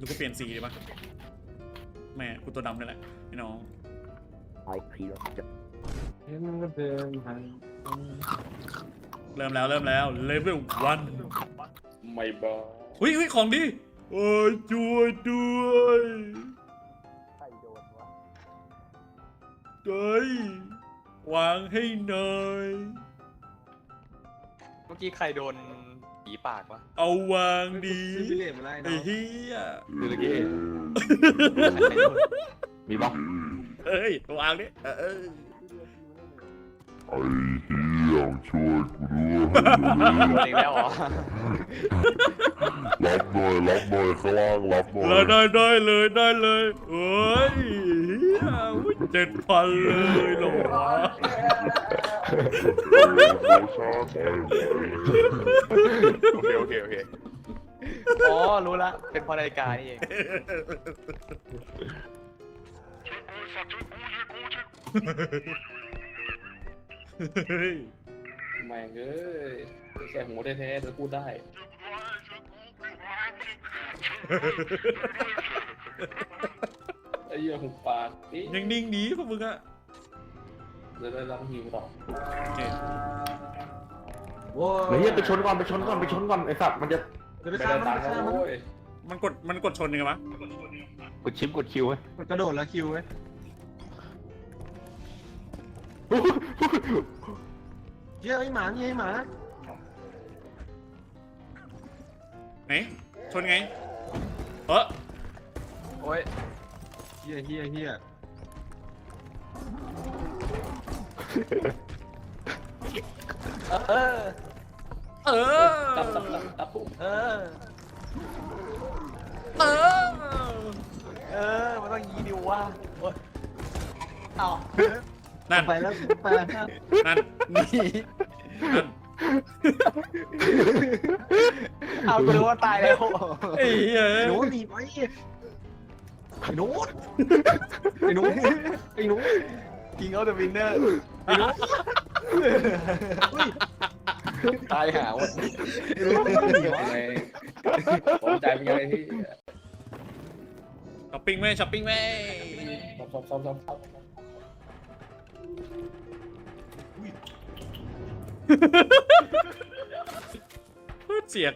หรือกูเปลี่ยนสีดีปะแม่กูตัวดำนี่แหละพี่น้อง I feel the เห็นมันก็เดินผ่านเริ่มแล้วเริ่มแล้วเลเวลวันไม่บ้าหุ้ยหุ้ยของดีโอ้ยช่วยด้วยใครโดนวะเฮ้ยวางให้หน่อย เมื่อกี้ใครโดน ผีปากวะเอาวางดีซื้อบิลเลตมาไล่ไอ้เนาะเฮียดูตะกี้มีบ้าเฮ้ยวางดิเออไอ้เหี้ยช่วยกูด้วยโดนอีกแล้วเหรอรับหน่อยรับหน่อยข้างล่างรับหน่อยแล้วได้ได้เลยได้เลยเฮ้ยเฮียเจ็ดพันเลยเหรอวะ โอเคโอเคโอเคอ๋อรู้ละ เป็นเพราะนาฬิกานี่เองเฮ้ยแม่งเอ้ยแค่หูแท้ๆจะพูดได้ ไอ้เหี้ยหูปากนี่ยังนิ่งดีพวกมึงอะ จะได้รับหิวต่อโอเคโว้เฮ้ยไปชนก่อนไปชนก่อนไปชนก่อนไอ้สัตว์มันจะจะไปไม่ฆ่าได้มันตังไปค์ฆ่าแล้วมันโว้ยมันกดมันกดชนยังไงวะกดชิปกดคิวไว้มันกระโดดแล้วคิวไว้เฮ้ยไอ้หมานี่ไอ้หมาไหนชนไงเออโอ้ยเฮียเฮียเฮีย เออเออตับตับตับตับปุ๊บเออ เออเออ มันต้องยีดิวว่าโอ๊ยเอานั่นไปแล้วไปแล้วนั่นนี่นั่นเอากูรู้ว่าตายแล้วไอ้เหี้ยหนูหนีไปไอ้หนูไอ้หนูไอ้หนูกิงเอาเดอะวินเนอร์ ไอ้หนูตายหาวันไอ้หนูหนีวะผมใจเป็นไงที่ช้อปปิ้งไหมช้อปปิ้งไหมซ้อมซ้อมซ้อมซ้อมซ้อมเสียด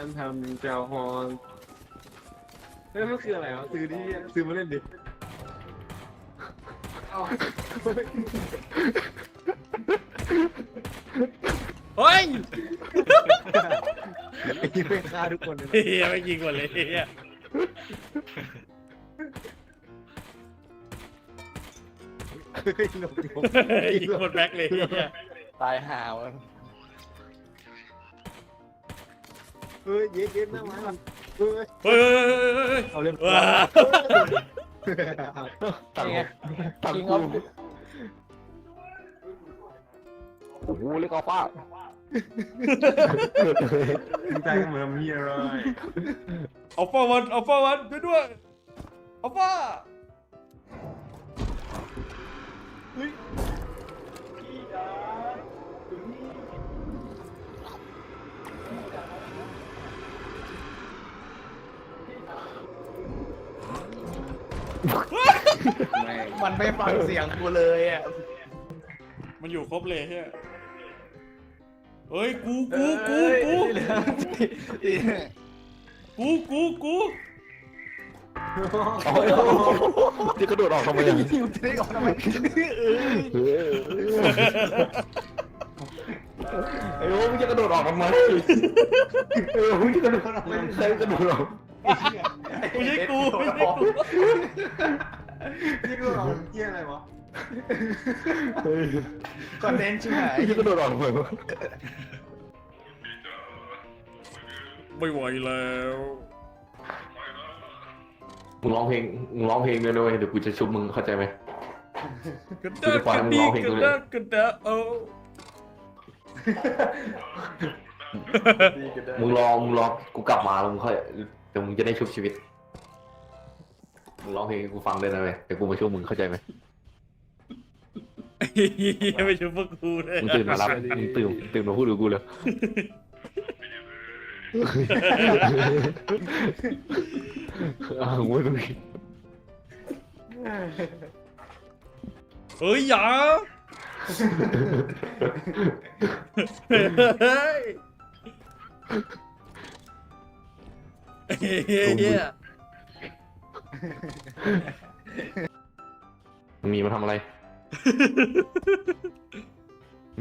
ฉันทำเจ้าฮอนเฮ้ยมันคืออะไรวะซื้อดิซื้อมาเล่นดิเอาเฮ้ยไอ้ที่ไม่ฆ่าทุกคนเลยนะเฮียไม่ยิงหมดเลยเฮียเฮ้ยหลบหลบยิงหมดแบ็คเลยเฮียตายหาวัน ฮ้ยเย็ดเย็ดนะมันเฮ้ยเฮ้ยเฮ้ยเฮ้ยเฮ้ยเอาเล่นว้าตัดนี่ไงตัดกิงกูเอาโอ้โหเล็กเอาป้าใจเหมือนมีอะไรเอาฟ้าวันเอาฟ้าวันไปด้วยเอาฟ้า มันไม่ฟังเสียงกูเลยอะ มันอยู่ครบเลยเฮียเฮ้ยกูกูกูกูกูกูกูเอาที่กระโดดออกทำไมอะหิวจะได้ก่อนทำไมเฮ้ยไอ้โอ้มึงจะกระโดดออกทำไมเออมึงจะกระโดดออกทำไมใครกระโดดออก ไม่ใช่กูไม่ใช่กู นี่ก็เราเกี่ยอะไรวะเฮ้ยคอนเทนต์ใช่ไหมมึงจะกระโดดออกทำไมวะไม่ไหวแล้วมึงร้องเพลงมึงร้องเพลงด้วยนะเว้ยเดี๋ยวกูจะชุบมึงเข้าใจไหม กระดากกระดีกระดากกระดาโอ้มึงรอมึงรอกูกลับมาแล้วมึงค่อย เดี๋ยวมึงจะได้ชุบชีวิตมึงร้องเพลงให้กูฟังด้วยนะเว้ยเดี๋ยวกูมาช่วยมึงเข้าใจไหมไม่ใช่พวกกูเลยมึงตื่นมารับมึงตื่นตื่นมาพูดกับกูเลยอ้าวมึงเฮ้ยอย่าเฮ้ย เฮียมึงมีมาทำอะไร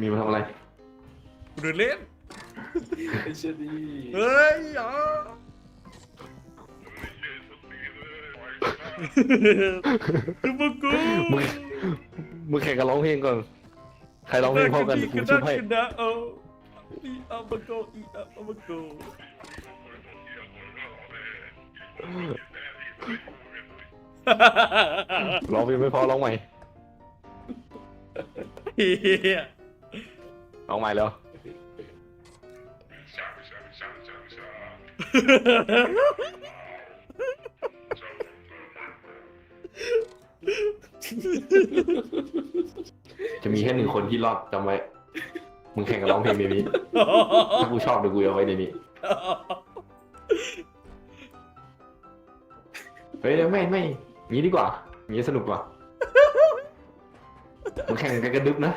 มีมาทำอะไร กูเดินเล่นไอ้เชี่ยดีเฮ้ยอย่าคือพวกกูมึงมึงแข่งกันร้องเพลงก่อน ใครร้องเพลงพร้อมกันเดี๋ยวกูชุบให้กันนะเอาอีอามาโกอีอามาโก ร้องเพลงไม่พอร้องใหม่เฮียร้องใหม่แล้วจะมีแค่หนึ่งคนที่รอดจำไว้ มึงแข่งกันร้องเพลงในนี้ ถ้ากูชอบเดี๋ยวกูเอาไว้ในนี้ เฮ้ยไม่ไม่งี้ดีกว่างี้สนุกกว่ามึงแข่งกันกระดึบนะ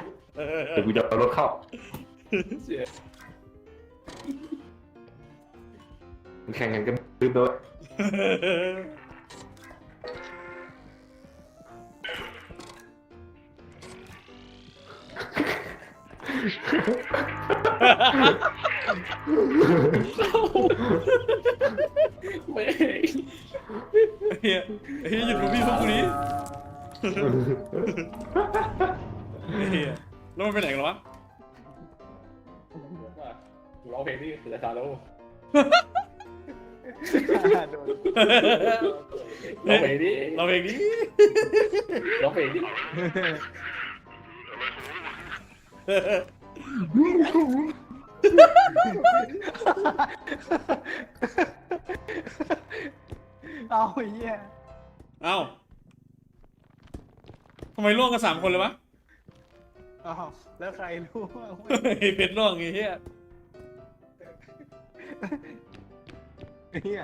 เดี๋ยวกูจะเอารถเข้าเชี่ยมึงแข่งกันกระดึบด้วย ไม่ เฮียเฮียหยุดกับพี่พวกกูนี้เฮียแล้วมันไปไหนกันวะร้องเพลงที่เสือซาโลร้เฮ้อยงเพลงนี้เราเองนี้ร้องเพลงนี้เอาไอ้เหี้ย เอ้าทำไมล่วงกันสามคนเลยวะเอาแล้วใครรู้ว่าไอ้เพชรล่วงไอ้เฮียไอ้เหี้ย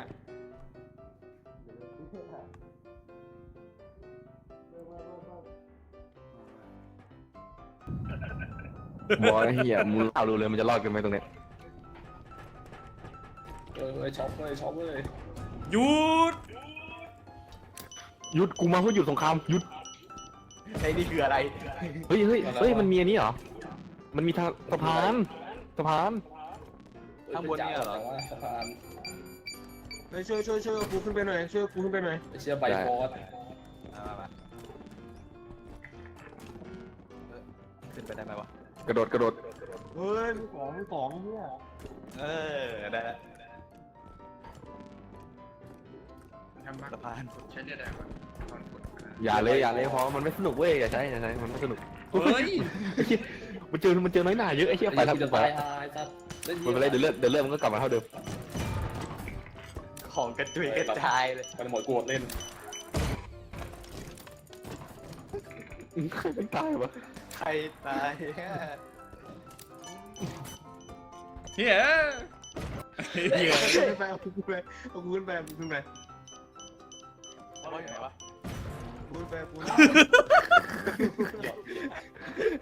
บอกนะเฮียมึงเอาดูเลยมันจะรอดกันไหมตรงเนี้ยเออช็อปเลยช็อปเลยหยุด หยุดกูมาเพื่อหยุดสงครามหยุดไอ้นี่คืออะไร เฮ้ยเฮ้ยเฮ้ยมันมีอันนี้เหรอมันมีทางสะพานสะพานข้างบนเนี่ยเหรอ สะพานเฮ้ยช่วยช่วยช่วยกูขึ้นไปหน่อยช่วยกูขึ้นไปหน่อยไอ้เชี่ยใบฟอสมามาเออขึ้นไปได้ไหมวะ กระโดดกระโดดเฮ้ยมีของมีของเหี้ยเออ ได้แล้วสะพานอ ย่าเลยอย่าเลยเพราะมันไม่สนุกเว้ยอย่าใช้อย่าใช้มันไม่สนุกเฮ้ยไอ้เหี้ยมันเจอมันเจอน้อยหน่าเยอะไอ้เหี้ยไปแล้วจะไปตายแล้วหายสัตว์มันไปเลยเดี๋ยวเลือดเดี๋ยวเลือดมันก็กลับมาเท่าเดิมของกระจุยกระจายเลยมันหมดกูอดเล่นใครเป็นตายวะใครตายเฮียเฮียเอาขึ้นไปเอากูขึ้นไปเอากูขึ้นไปเอากูขึ้นไปเขาอยู่ไหนวะ กูขึ้นไปเอากูขึ้นไป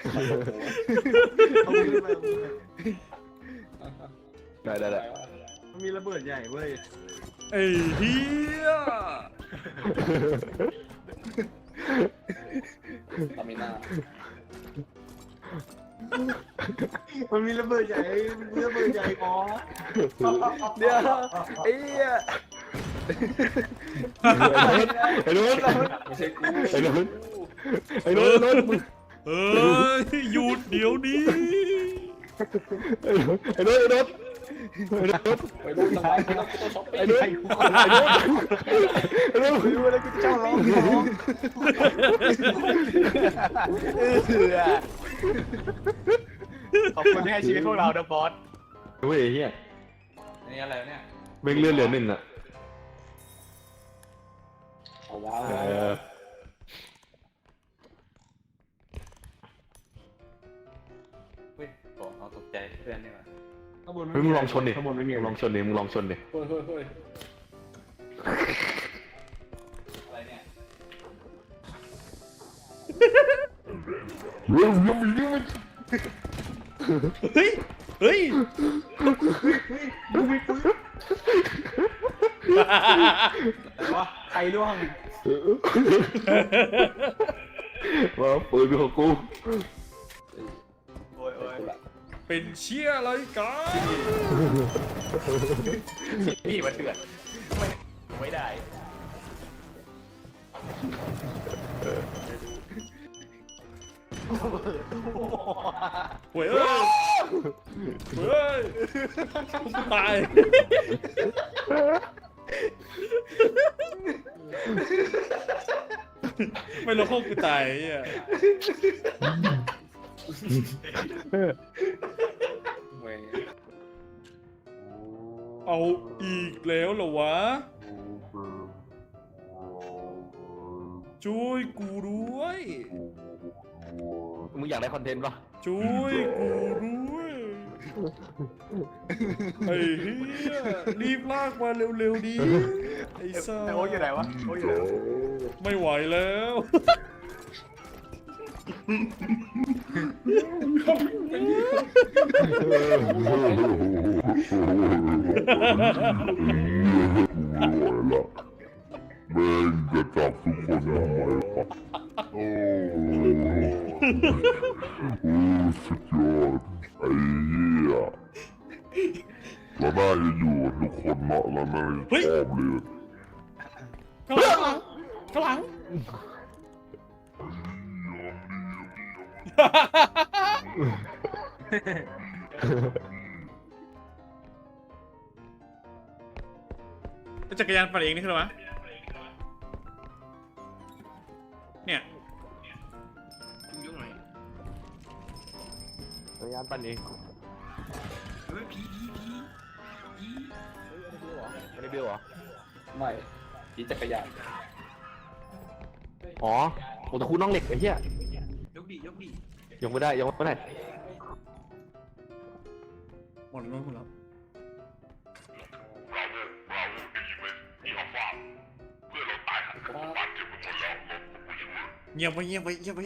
เอากูขึ้นไปเอากูขึ้นไปได้ได้ได้มันมีระเบิดใหญ่เว้ยไอ้เฮียตามิน่ามันมีระเบิดใหญ่มันมีระเบิดใหญ่อ๋อเดี๋ยวไอ้เหี้ย ไอ้โน้ตไม่ใช่กูไอ้โน้ตไอ้โน้ตไอ้โน้ตมึงเฮ้ยหยุดเดี๋ยวนี้ไอ้โน้ตไอ้โน้ตไอ้โน้ตไอ้โน้ตไปดูจังหวะไม่ต้องกูต้องช็อปปิ้งไอ้โน้ตไอ้โน้ตไอ้โน้ตไอ้โน้ตรู้อะไรกูจะเจ้าร้องร้องเออขอบคุณที่ให้ชีวิตพวกเรานะบอสเว้ยไอ้เฮียนี่อะไรเนี่ยเบ่งเลือดเหลือหนึ่งอะ เอาว้าวเออเฮ้ยบอกเอาตกใจเพื่อนนี่หว่าข้างบนเฮ้ยมึงลองชนดิข้างบนไม่มีมึงลองชนดิมึงลองชนดิเฮ้ยเฮ้ยเฮ้ยอะไรเนี่ยเฮ้ยยังมียังมีเฮ้ย เฮ้ยมึงมีปืนอะไรวะ ใครร่วงว่าปืนเป็นของกูโอ้ยโอ้ยเป็นเชี่ยอะไรกันพี่มันเดือดไม่ไม่ได้หวยเอ้ยหวยเอ้ยกูตาย ไม่รู้เข้ากูตายไอ้เหี้ยเว้ยเอาอีกแล้วเหรอวะ ช่วยกูด้วย มึงอยากได้คอนเทนต์ปะช่วยกูด้วย ไอ้เหี้ยรีบลากมาเร็วๆดิไอ้ซ่าไอ้โอ๊ตอยู่ไหนวะโอ๊ตอยู่ไหนวะไม่ไหวแล้วแม่งจะจับทุกคนทำไมวะโอ้โอ้สุดยอดไอ้เหี้ยเราน่าจะอยู่กับทุกคนเนาะเราน่าจะชอบเลยข้างหลังข้างหลังจักรยานปั่นเองนี่คืออะไรวะ พยายามปั่นเองไม่ได้เบี้ยวเหรอ ไม่ขี่จักรยานอ๋อโอ้แต่คุณน้องเหล็กไอ้เหี้ยยกดิยกดิยกไม่ได้ยกไม่ได้หมดแล้วหมดแล้วเงียบไว้เงียบไว้เงียบไว้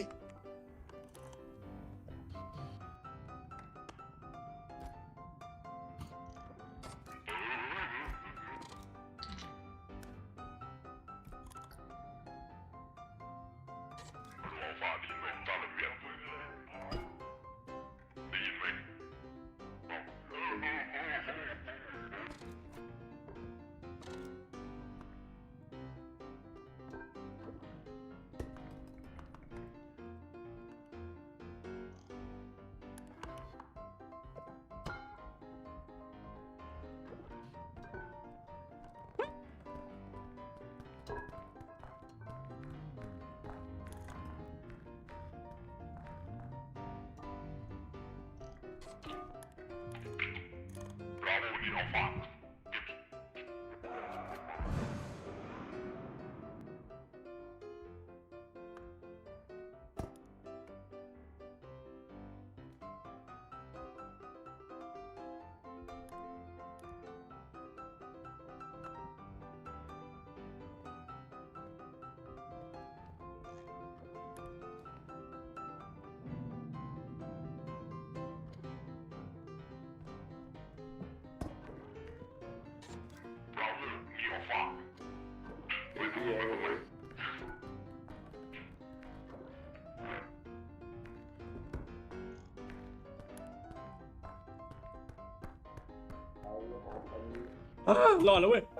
Thank you. yeah, Ah, lol, away.